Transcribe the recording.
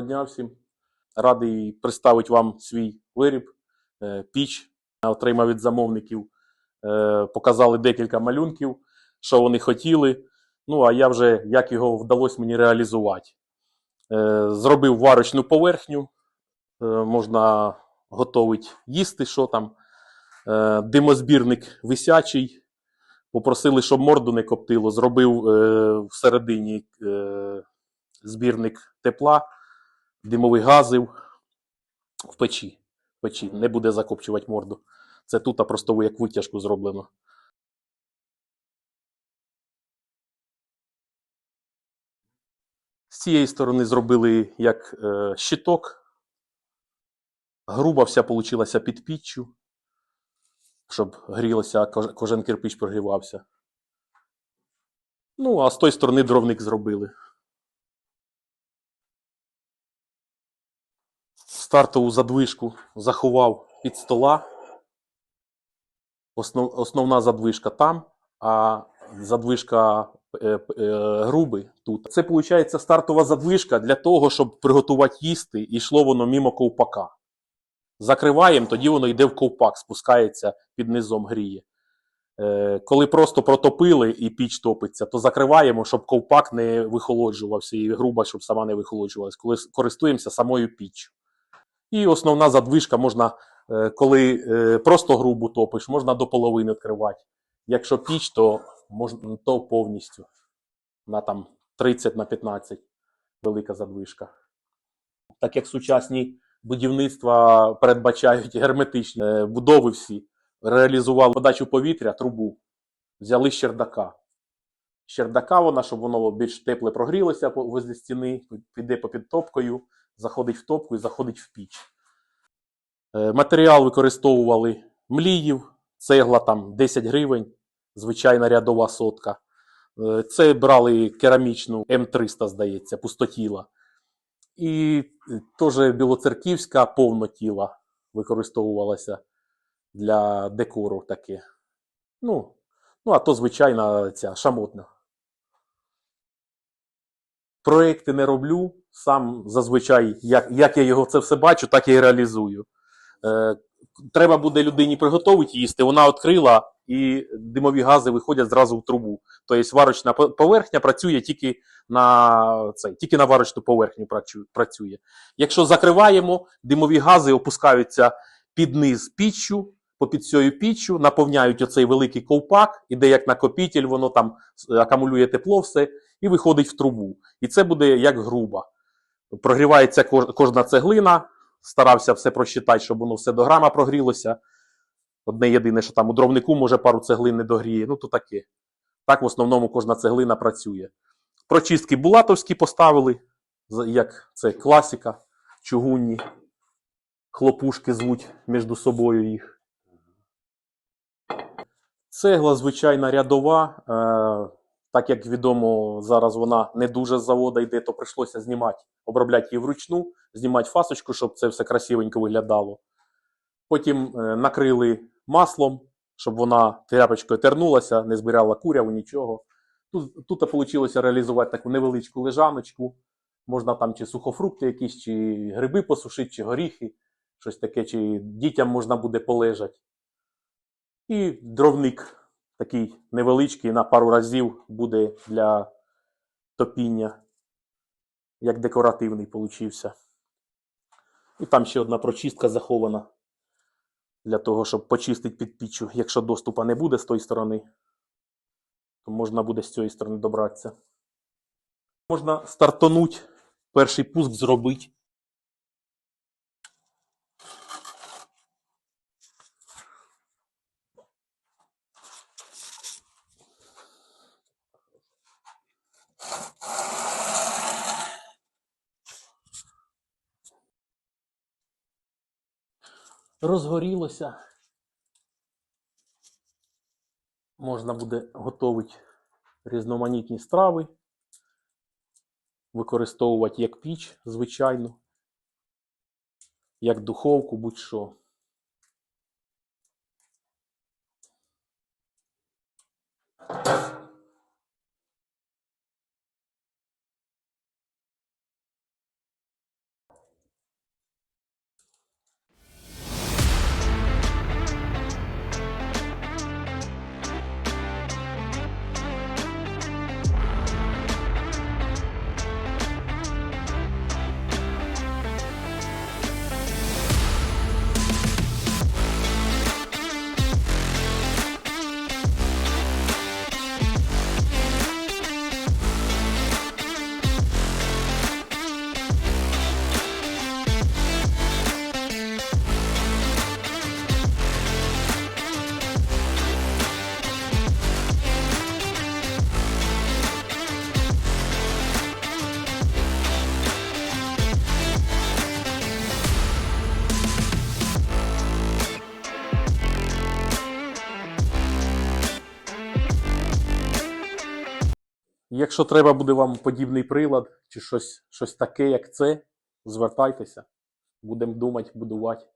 Доброго дня всім. Радий представити вам свій виріб, е, піч. Отримав від замовників. Е, Показали декілька малюнків, що вони хотіли. Ну, а я вже як його вдалося мені реалізувати. Е, Зробив варочну поверхню, можна готувати їсти, що там. Димозбірник висячий. Попросили, щоб морду не коптило. Зробив всередині збірник тепла, димових газів в печі. В печі. Не буде закопчувати морду. Це тут а просто як витяжку зроблено. З цієї сторони зробили як е, щиток. Груба вся получилася під піччю, щоб грілося, кожен кирпич прогрівався. Ну, а з тої сторони дровник зробили. Стартову задвижку заховав під стола. Основ, основна задвижка там, а задвижка е, е, груби тут. Це виходить стартова задвижка для того, щоб приготувати їсти, і йшло воно мимо ковпака. Закриваємо, тоді воно йде в ковпак, спускається під низом гріє. Е, коли просто протопили і піч топиться, то закриваємо, щоб ковпак не вихолоджувався і груба, щоб сама не вихолоджувалась. Коли користуємося самою піччю. І основна задвижка можна, е, коли е, просто грубу топиш, можна до половини відкривати. Якщо піч, то можна то повністю на там 30 на 15 велика задвижка. Так як сучасні будівництва передбачають герметичні е, будови всі, реалізували подачу повітря, трубу, взяли з чердака. З чердака вона, щоб воно більш тепле прогрілося возле стіни, піде попід топкою, заходить в топку і заходить в піч. Е, Матеріал використовували мліїв, цегла там 10 гривень, звичайна рядова сотка. Е, Це брали керамічну М300, здається, пустотіла. І е, теж білоцерківська повнотіла використовувалася для декору таке. Ну, ну а то звичайна ця шамотна. Проекти не роблю. Сам зазвичай, як, як я його це все бачу, так і реалізую. Е, треба буде людині приготувати їсти, вона відкрила, і димові гази виходять зразу в трубу. Тобто варочна поверхня працює тільки на, це, тільки на варочну поверхню працює. Якщо закриваємо, димові гази опускаються під низ піччю, попід цією піччю, наповняють оцей великий ковпак, іде як накопітель, воно там акумулює тепло все і виходить в трубу. І це буде як груба. Прогрівається кожна цеглина, старався все просчитати, щоб воно все до грама прогрілося. Одне єдине, що там у дровнику може пару цеглин не догріє. Ну, то таке. Так в основному кожна цеглина працює. Прочистки булатовські поставили, як це класика, чугунні. Хлопушки звуть між собою їх. Цегла звичайна рядова. Так як відомо, зараз вона не дуже з завода йде, то прийшлося знімати, обробляти її вручну, знімати фасочку, щоб це все красивенько виглядало. Потім е, накрили маслом, щоб вона тряпочкою тернулася, не збирала куряву, нічого. Тут, тут вийшло реалізувати таку невеличку лежаночку. Можна там чи сухофрукти якісь, чи гриби посушити, чи горіхи, щось таке, чи дітям можна буде полежати. І дровник такий невеличкий на пару разів буде для топіння, як декоративний получився. І там ще одна прочистка захована для того, щоб почистити під піччю. Якщо доступу не буде з тої сторони, то можна буде з цієї сторони добратися. Можна стартануть, перший пуск зробити. Розгорілося. Можна буде готувати різноманітні страви, використовувати як піч, звичайно, як духовку, будь-що. Якщо треба буде вам подібний прилад чи щось, щось таке, як це, звертайтеся. Будемо думати, будувати.